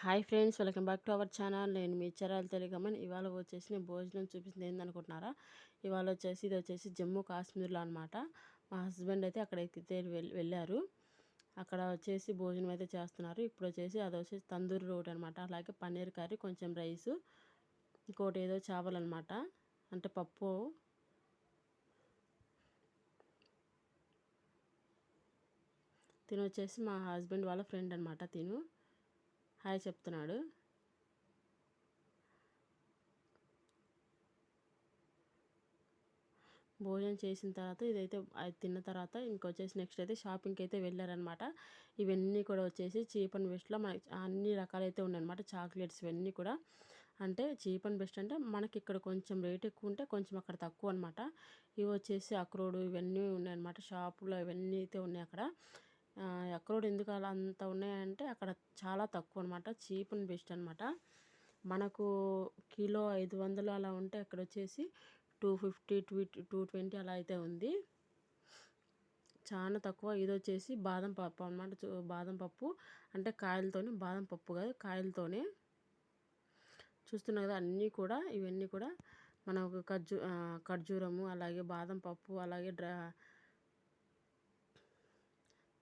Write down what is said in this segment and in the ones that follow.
Hi friends welcome back to our channel. నేను మీ చరాలు తెలియకమని ఇవాళ వచ్చేసి నేను భోజనం చూపిస్తుంది. ఏందనుకుంటున్నారా? ఇవాళ వచ్చేసి ఇది వచ్చేసి జమ్మూ కాశ్మీర్లో అనమాట మా హస్బెండ్ అయితే అక్కడైతే వెళ్ళారు. అక్కడ వచ్చేసి భోజనం అయితే చేస్తున్నారు. ఇప్పుడు వచ్చేసి అది వచ్చేసి తందూరి రోడ్ అనమాట అలాగే పన్నీర్ కర్రీ కొంచెం రైసు ఇంకోటి ఏదో చేపలన్నమాట అంటే పప్పు. తిను వచ్చేసి మా హస్బెండ్ వాళ్ళ ఫ్రెండ్ అనమాట తిను. హాయ్ చెప్తున్నాడు. భోజనం చేసిన తర్వాత ఇదైతే తిన్న తర్వాత ఇంకొచ్చేసి నెక్స్ట్ అయితే షాపింగ్కి అయితే వెళ్ళారనమాట ఇవన్నీ కూడా వచ్చేసి చీప్ అండ్ బెస్ట్లో మనకి అన్ని రకాలైతే ఉన్నాయన్నమాట చాక్లెట్స్ ఇవన్నీ కూడా. అంటే చీప్ అండ్ బెస్ట్ అంటే మనకి ఇక్కడ కొంచెం రేట్ ఎక్కువ ఉంటే కొంచెం అక్కడ తక్కువ అనమాట ఇవి వచ్చేసి అక్రోడు ఇవన్నీ ఉన్నాయన్నమాట షాపులో ఇవన్నీ అయితే ఉన్నాయి అక్కడ. ఎక్కడోడు ఎందుకు అలా అంత ఉన్నాయంటే అక్కడ చాలా తక్కువ అనమాట చీప్ అండ్ బెస్ట్ అనమాట మనకు కిలో ఐదు వందలు అలా ఉంటే అక్కడ వచ్చేసి two fifty two two twenty అలా అయితే ఉంది. చాలా తక్కువ. ఇది వచ్చేసి బాదం పప్పు అనమాట బాదం పప్పు. అంటే కాయలతోనే బాదం పప్పు కాదు కాయలతోనే. చూస్తున్నా కదా అన్నీ కూడా ఇవన్నీ కూడా మనకు ఖర్జూ ఖర్జూరము అలాగే బాదం పప్పు అలాగే డ్రా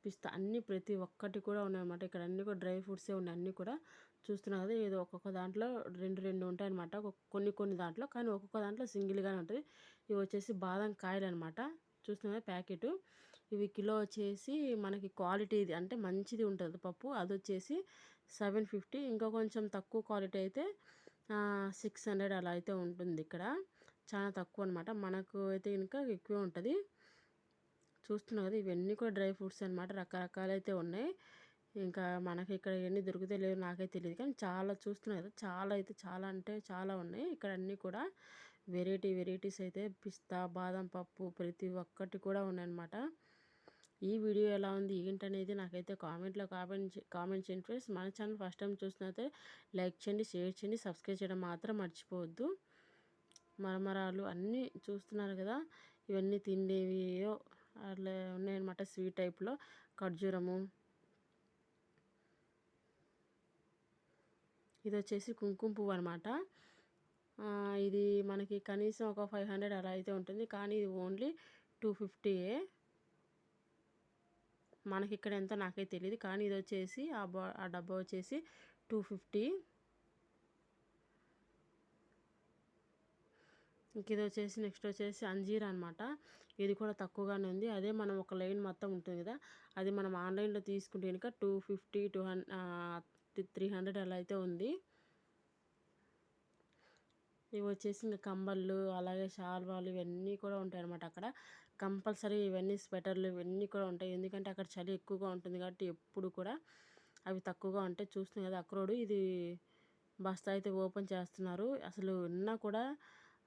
పిస్తా అన్నీ ప్రతి ఒక్కటి కూడా ఉన్నాయన్నమాట. ఇక్కడ అన్నీ కూడా డ్రై ఫ్రూట్సే ఉన్నాయి. అన్నీ కూడా చూస్తున్నా కదా ఏదో ఒక్కొక్క దాంట్లో రెండు రెండు ఉంటాయి అనమాట కొన్ని కొన్ని దాంట్లో కానీ ఒక్కొక్క దాంట్లో సింగిల్గానే ఉంటుంది. ఇవి వచ్చేసి బాదం కాయలు అనమాట చూస్తున్నా ప్యాకెట్? ఇవి కిలో వచ్చేసి మనకి క్వాలిటీ ఇది అంటే మంచిది ఉంటుంది పప్పు. అది వచ్చేసి సెవెన్ ఫిఫ్టీ. ఇంకా కొంచెం తక్కువ క్వాలిటీ అయితే సిక్స్ హండ్రెడ్ అలా అయితే ఉంటుంది ఇక్కడ. చాలా తక్కువ అనమాట మనకు అయితే ఇంకా ఎక్కువ ఉంటుంది. చూస్తున్నాం కదా ఇవన్నీ కూడా డ్రై ఫ్రూట్స్ అనమాట రకరకాలైతే ఉన్నాయి. ఇంకా మనకి ఇక్కడ ఎన్ని దొరికితే లేవు నాకైతే తెలియదు కానీ చాలా చూస్తున్నాయి కదా చాలా అయితే చాలా అంటే చాలా ఉన్నాయి. ఇక్కడ అన్నీ కూడా వెరైటీ వెరైటీస్ అయితే పిస్తా బాదం పప్పు ప్రతి ఒక్కటి కూడా ఉన్నాయన్నమాట. ఈ వీడియో ఎలా ఉంది? ఏంటనేది నాకైతే కామెంట్లో కామెంట్ కామెంట్ చేయండి ఫ్రెండ్స్. మన ఛానల్ ఫస్ట్ టైం చూసినైతే లైక్ చేయండి షేర్ చేయండి సబ్స్క్రైబ్ చేయడం మాత్రం మర్చిపోవద్దు. మరమరాలు అన్నీ చూస్తున్నారు కదా. ఇవన్నీ తిండేవియో అట్లా ఉన్నాయన్నమాట స్వీట్ టైప్లో. ఖర్జూరము. ఇది వచ్చేసి కుంకుమ పువ్వు అనమాట ఇది మనకి కనీసం ఒక ఫైవ్ హండ్రెడ్ అలా అయితే ఉంటుంది. కానీ ఇది ఓన్లీ టూ ఫిఫ్టీయే. మనకి ఇక్కడ ఎంత నాకైతే తెలియదు కానీ ఇది వచ్చేసి ఆ డబ్బా వచ్చేసి టూ ఫిఫ్టీ. ఇంక ఇది వచ్చేసి నెక్స్ట్ వచ్చేసి అంజీర్ అనమాట ఇది కూడా తక్కువగానే ఉంది. అదే మనం ఒక లైన్ మొత్తం ఉంటుంది కదా అది మనం ఆన్లైన్లో తీసుకుంటే కనుక two fifty two hundred three hundred అలా అయితే ఉంది. ఇవి వచ్చేసి ఇంకా కంబళ్ళు అలాగే షాల్వాలు ఇవన్నీ కూడా ఉంటాయి అనమాట అక్కడ. కంపల్సరీ ఇవన్నీ స్వెటర్లు ఇవన్నీ కూడా ఉంటాయి. ఎందుకంటే అక్కడ చలి ఎక్కువగా ఉంటుంది కాబట్టి ఎప్పుడు కూడా అవి తక్కువగా ఉంటాయి చూస్తుంది కదా అక్రోడు. ఇది బస్తా అయితే ఓపెన్ చేస్తున్నారు. అసలు ఉన్నా కూడా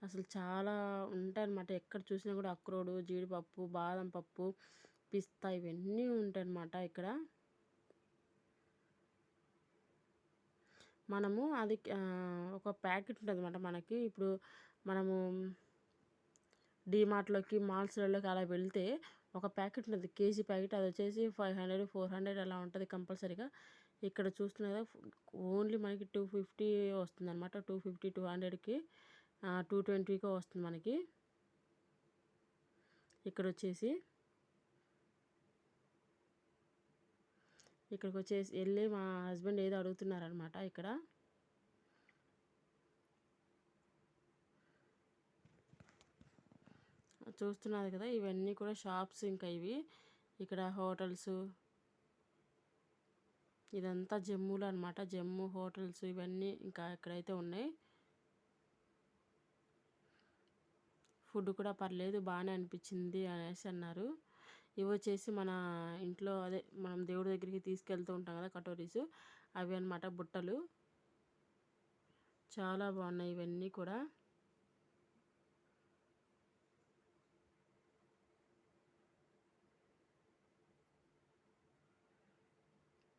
అసలు చాలా ఉంటాయన్నమాట. ఎక్కడ చూసినా కూడా అక్రోడు జీడిపప్పు బాదం పప్పు పిస్తా ఇవన్నీ ఉంటాయన్నమాట ఇక్కడ. మనము అది ఒక ప్యాకెట్ ఉంటుంది అనమాట మనకి. ఇప్పుడు మనము డీమార్ట్లోకి మాల్స్లలోకి అలా వెళ్తే ఒక ప్యాకెట్ ఉంటుంది. కేజీ ప్యాకెట్ అది వచ్చేసి ఫైవ్ హండ్రెడ్ ఫోర్ హండ్రెడ్ అలా ఉంటుంది కంపల్సరీగా. ఇక్కడ చూస్తున్నదా ఓన్లీ మనకి టూ ఫిఫ్టీ వస్తుంది అనమాట టూ ఫిఫ్టీ టూ హండ్రెడ్కి. టూ ట్వంటీకో వస్తుంది మనకి. ఇక్కడ వచ్చేసి ఇక్కడికి వచ్చేసి వెళ్ళి మా హస్బెండ్ ఏదో అడుగుతున్నారనమాట ఇక్కడ. చూస్తున్నారు కదా ఇవన్నీ కూడా షాప్స్ ఇంకా ఇవి. ఇక్కడ హోటల్స్. ఇదంతా జమ్మూలో అనమాట జమ్మూ హోటల్స్ ఇవన్నీ ఇంకా ఇక్కడైతే ఉన్నాయి. ఫుడ్ కూడా పర్లేదు బాగానే అనిపించింది అనేసి అన్నారు. ఇవి వచ్చేసి మన ఇంట్లో అదే మనం దేవుడి దగ్గరికి తీసుకెళ్తూ ఉంటాం కదా కటోరీస్ అవి అనమాట బుట్టలు. చాలా బాగున్నాయి ఇవన్నీ కూడా.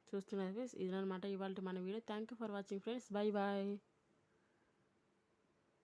చూస్తున్నారు ఇదనమాట ఇవాళ మన video. Thank you for watching friends. Bye bye.